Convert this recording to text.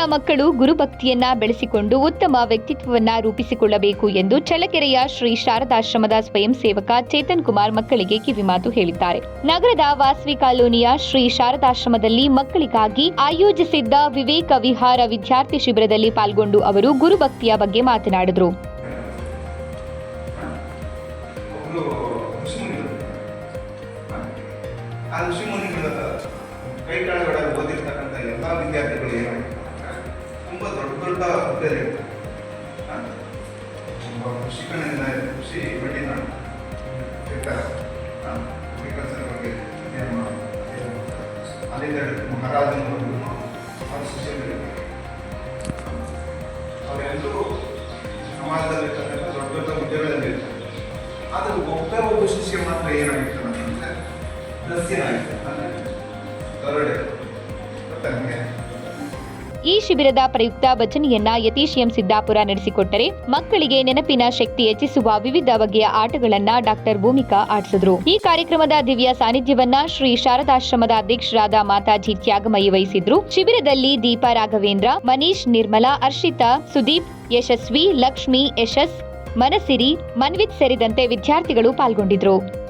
ಮಕ್ಕಳು ಗುರುಭಕ್ತಿಯನ್ನ ಬೆಳೆಸಿಕೊಂಡು ಉತ್ತಮ ವ್ಯಕ್ತಿತ್ವವನ್ನ ರೂಪಿಸಿಕೊಳ್ಳಬೇಕು ಎಂದು ಚಳ್ಳಕೆರೆಯ ಶ್ರೀ ಶಾರದಾಶ್ರಮದ ಸ್ವಯಂ ಸೇವಕ ಚೇತನ್ ಕುಮಾರ್ ಮಕ್ಕಳಿಗೆ ಕಿವಿಮಾತು ಹೇಳಿದ್ದಾರೆ. ನಗರದ ವಾಸವಿ ಕಾಲೋನಿಯ ಶ್ರೀ ಶಾರದಾಶ್ರಮದಲ್ಲಿ ಮಕ್ಕಳಿಗಾಗಿ ಆಯೋಜಿಸಿದ್ದ ವಿವೇಕ ವಿಹಾರ ವಿದ್ಯಾರ್ಥಿ ಶಿಬಿರದಲ್ಲಿ ಪಾಲ್ಗೊಂಡು ಅವರು ಗುರುಭಕ್ತಿಯ ಬಗ್ಗೆ ಮಾತನಾಡಿದರು. ಕೈ ಓದಿರ್ತಕ್ಕಂಥ ಎಲ್ಲ ವಿದ್ಯಾರ್ಥಿಗಳು ಏನಾಗಿರ್ತಾರೆ ತುಂಬ ದೊಡ್ಡ ಹುದ್ದೆಯಲ್ಲಿ ಖುಷಿ ಕೃಷಿಕನಿಂದ ಕೃಷಿ ಬೆಳ್ಳಿನ ಇರ್ತಾರೆ ಅಗ್ರಿಕಲ್ಚರ್ ಬಗ್ಗೆ ಅಧ್ಯಯನ ಮಾಡೋದು. ಅಲ್ಲಿಂದ ಹಿಡಿದು ಮಹಾರಾಜನವರೆಗೂ ಅವ್ರ ಶಿಷ್ಯರಿರ್ತಾರೆ ಅವರೆಲ್ಲರೂ ಸಮಾಜದಲ್ಲಿರ್ತಕ್ಕಂಥ ದೊಡ್ಡ ದೊಡ್ಡ ಹುದ್ದೆಗಳಲ್ಲಿ ಇರ್ತಾರೆ. ಆದರೆ ಒಬ್ಬ ಒಬ್ಬ ಶಿಷ್ಯ ಮಾತ್ರ ಏನಾಗಿರ್ತಾನೆ ಅಂತಂದ್ರೆ ದಸ್ಯನಾಗಿರ್ತಾನೆ ಅಂದ್ರೆ ನಿಮ್ಗೆ ಈ ಶಿಬಿರದ ಪ್ರಯುಕ್ತ ಭಜನೆಯನ್ನ ಯತೀಶ್ ಎಂ ಸಿದ್ದಾಪುರ ನಡೆಸಿಕೊಟ್ಟರೆ ಮಕ್ಕಳಿಗೆ ನೆನಪಿನ ಶಕ್ತಿ ಹೆಚ್ಚಿಸುವ ವಿವಿಧ ಬಗೆಯ ಆಟಗಳನ್ನ ಡಾಕ್ಟರ್ ಭೂಮಿಕಾ ಆಡಿಸಿದ್ರು. ಈ ಕಾರ್ಯಕ್ರಮದ ದಿವ್ಯ ಸಾನ್ನಿಧ್ಯವನ್ನ ಶ್ರೀ ಶಾರದಾಶ್ರಮದ ಅಧ್ಯಕ್ಷರಾದ ಮಾತಾಜಿ ತ್ಯಾಗಮಯಿ ವಹಿಸಿದ್ರು. ಶಿಬಿರದಲ್ಲಿ ದೀಪಾ ರಾಘವೇಂದ್ರ, ಮನೀಶ್ ನಿರ್ಮಲಾ ಅರ್ಷಿತಾ ಸುದೀಪ್, ಯಶಸ್ವಿ, ಲಕ್ಷ್ಮಿ, ಯಶಸ್, ಮನಸಿರಿ, ಮನ್ವಿತ್ ಸೇರಿದಂತೆ ವಿದ್ಯಾರ್ಥಿಗಳು ಪಾಲ್ಗೊಂಡಿದ್ರು.